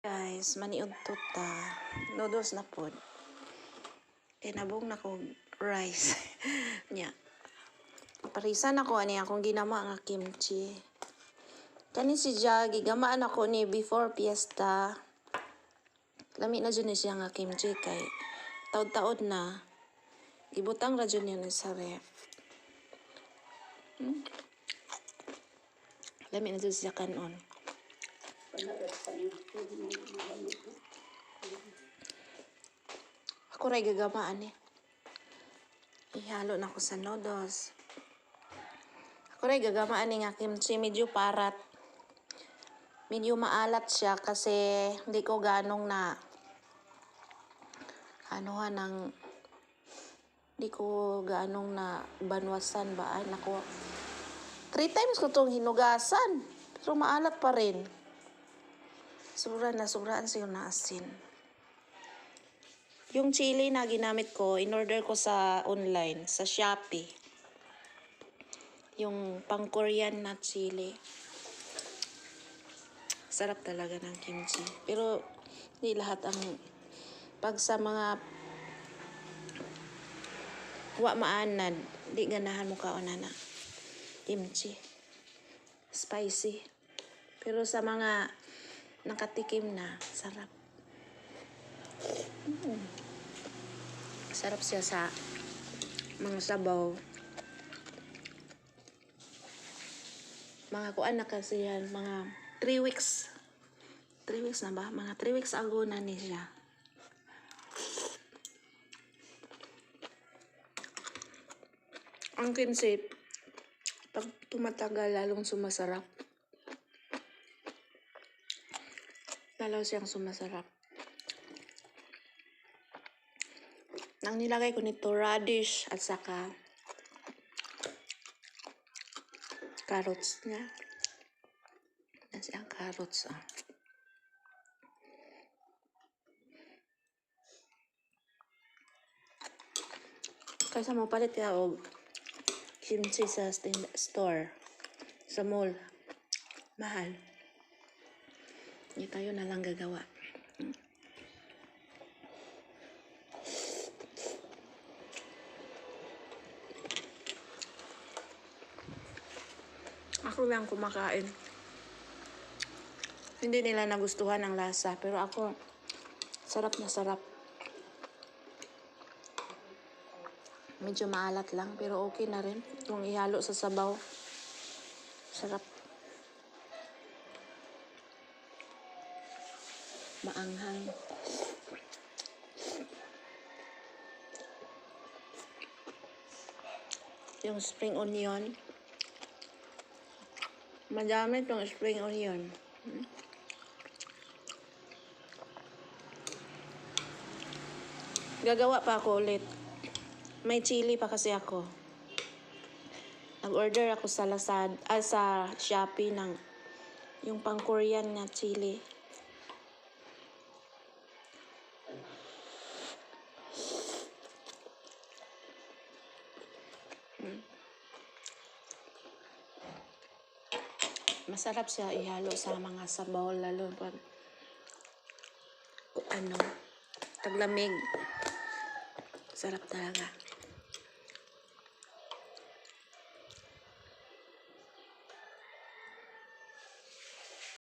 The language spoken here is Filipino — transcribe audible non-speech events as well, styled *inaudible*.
Guys, maniud ta. Noodles na pod. Kay nabong na ko rice. *laughs* Nya. Parisan ako ani akong ginama nga kimchi. Kani si Jagi, gamaan ako ni before fiesta. Lami na dyan siya nga kimchi kay taod-taod na. Gibutang ra dyan yun sa ref. Hmm? Lami na dyan siya kanon. Ako ray gagamaan eh. Ihalo na ko sa noodles. Ako ray gagamaan ni nga kimchi medyo parat. Medyo maalat siya kasi hindi ko ganong na ano ha ng hindi ko ganong na banwasan ba ay nako three times ko tong hinugasan pero maalat pa rin sobra na sobraan siya na asin yung chili na ginamit ko in order ko sa online sa Shopee yung pang Korean na chili sarap talaga ng kimchi pero hindi lahat ang pag sa mga wa maanad, di ganahan mo kauna na kimchi. Spicy. Pero sa mga nakatikim na, sarap. Mm. Sarap siya sa mga sabaw. Mga kuan na kasi yan, mga 3 weeks. 3 weeks na ba? Mga 3 weeks ago na ni siya. Ang kinsip, pag tumatagal, lalong sumasarap. Lalo siyang sumasarap. Nang nilagay ko nito radish at saka carrots niya. Yan siyang carrots. Ah. Kaysa mo palit ka og kimchi sa store, sa mall, mahal. Hindi tayo na lang gagawa. Mm. Ako lang kumakain. Hindi nila nagustuhan ang lasa, pero ako, sarap na sarap. Medyo maalat lang, pero okay na rin. Kung ihalo sa sabaw. Sarap. Maanghang. Yung spring onion. Madami itong spring onion. Hmm? Gagawa pa ako ulit. May chili pa kasi ako. Nag-order ako sa Lazada, ah, sa Shopee ng yung pang Korean na chili. Masarap siya ihalo sa mga sabaw lalo pag ano, taglamig. Sarap talaga.